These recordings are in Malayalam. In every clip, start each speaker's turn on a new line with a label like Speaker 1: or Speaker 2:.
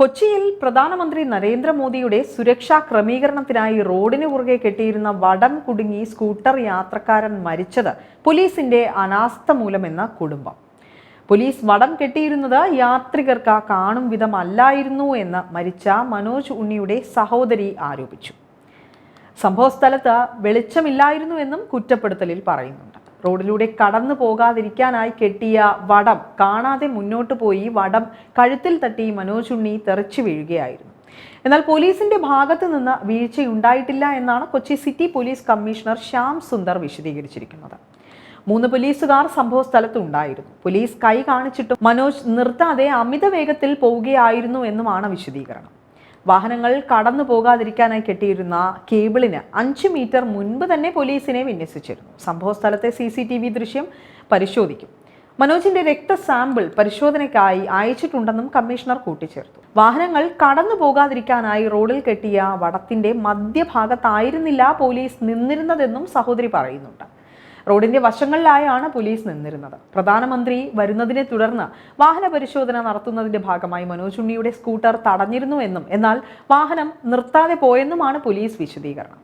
Speaker 1: കൊച്ചിയിൽ പ്രധാനമന്ത്രി നരേന്ദ്രമോദിയുടെ സുരക്ഷാ ക്രമീകരണത്തിനായി റോഡിന് കുറുകെ കെട്ടിയിരുന്ന വടം കുടുങ്ങി സ്കൂട്ടർ യാത്രക്കാരൻ മരിച്ചത് പോലീസിന്റെ അനാസ്ഥ മൂലമെന്ന കുടുംബം. പോലീസ് വടം കെട്ടിയിരുന്നത് യാത്രികർക്ക് കാണും വിധമല്ലായിരുന്നു എന്ന് മരിച്ച മനോജ് ഉണ്ണിയുടെ സഹോദരി ആരോപിച്ചു. സംഭവസ്ഥലത്ത് വെളിച്ചമില്ലായിരുന്നു എന്നും കുറ്റപ്പെടുത്തലിൽ പറയുന്നുണ്ട്. റോഡിലൂടെ കടന്നു പോകാതിരിക്കാനായി കെട്ടിയ വടം കാണാതെ മുന്നോട്ട് പോയി വടം കഴുത്തിൽ തട്ടി മനോജ് ഉണ്ണി തെറിച്ചു വീഴുകയായിരുന്നു. എന്നാൽ പോലീസിന്റെ ഭാഗത്തു നിന്ന് വീഴ്ചയുണ്ടായിട്ടില്ല എന്നാണ് Kochi city police commissioner Shyam Sundar വിശദീകരിച്ചിരിക്കുന്നത്. മൂന്ന് പോലീസുകാർ സംഭവ സ്ഥലത്ത് ഉണ്ടായിരുന്നു. പോലീസ് കൈ കാണിച്ചിട്ടും മനോജ് നിർത്താതെ അമിത വേഗത്തിൽ പോവുകയായിരുന്നു എന്നുമാണ് വിശദീകരണം. വാഹനങ്ങൾ കടന്നു പോകാതിരിക്കാനായി കെട്ടിയിരുന്ന കേബിളിന് അഞ്ച് മീറ്റർ മുൻപ് തന്നെ പോലീസിനെ വിന്യസിച്ചിരുന്നു. സംഭവ സ്ഥലത്തെ സി സി ടി വി ദൃശ്യം പരിശോധിക്കും. മനോജിന്റെ രക്ത സാമ്പിൾ പരിശോധനയ്ക്കായി അയച്ചിട്ടുണ്ടെന്നും കമ്മീഷണർ കൂട്ടിച്ചേർത്തു. വാഹനങ്ങൾ കടന്നു പോകാതിരിക്കാനായി റോഡിൽ കെട്ടിയ വടത്തിന്റെ മധ്യഭാഗത്തായിരുന്നില്ല പോലീസ് നിന്നിരുന്നതെന്നും സഹോദരി പറയുന്നുണ്ട്. റോഡിന്റെ വശങ്ങളിലായാണ് പോലീസ് നിന്നിരുന്നത്. പ്രധാനമന്ത്രി വരുന്നതിനെ തുടർന്ന് വാഹന പരിശോധന നടത്തുന്നതിന്റെ ഭാഗമായി മനോജ് ഉണ്ണിയുടെ സ്കൂട്ടർ തടഞ്ഞിരുന്നുവെന്നും എന്നാൽ വാഹനം നിർത്താതെ പോയെന്നുമാണ് പോലീസ് വിശദീകരണം.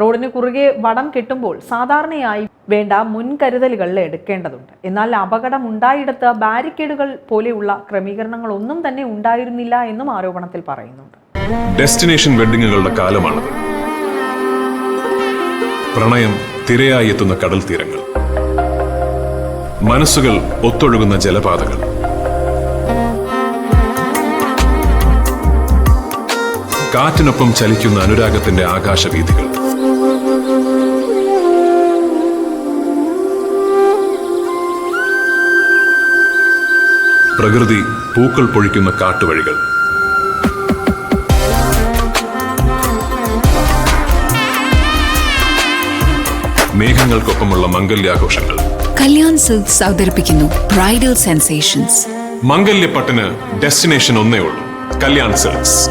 Speaker 1: റോഡിന് കുറുകെ വടം കെട്ടുമ്പോൾ സാധാരണയായി വേണ്ട മുൻകരുതലുകൾ എടുക്കേണ്ടതുണ്ട്. എന്നാൽ അപകടം ഉണ്ടായിടത്ത് ബാരിക്കേഡുകൾ പോലെയുള്ള ക്രമീകരണങ്ങൾ ഒന്നും തന്നെ ഉണ്ടായിരുന്നില്ല എന്നും ആരോപണത്തിൽ പറയുന്നുണ്ട്.
Speaker 2: ഡെസ്റ്റിനേഷൻ വെഡിങ്ങുകളുടെ കാലമാണ് പ്രണയം തിരയായി എത്തുന്ന കടൽ തീരങ്ങൾ. മനസ്സുകൾ ഒത്തൊഴുകുന്ന ജലപാതകൾ. കാറ്റിനൊപ്പം ചലിക്കുന്ന അനുരാഗത്തിന്റെ ആകാശവീഥികൾ. പ്രകൃതി പൂക്കൾ പൊഴിക്കുന്ന കാട്ടുവഴികൾ. മേഘങ്ങൾക്കൊപ്പമുള്ള മംഗല്യാഘോഷങ്ങൾ.
Speaker 3: കല്യാൺ സിൽക്സ് അവതരിപ്പിക്കുന്നു ബ്രൈഡൽ സെൻസേഷൻസ്.
Speaker 2: മംഗല്യപ്പട്ടിന് ഡെസ്റ്റിനേഷൻ ഒന്നേ ഉള്ളൂ. കല്യാൺ സിൽക്സ്.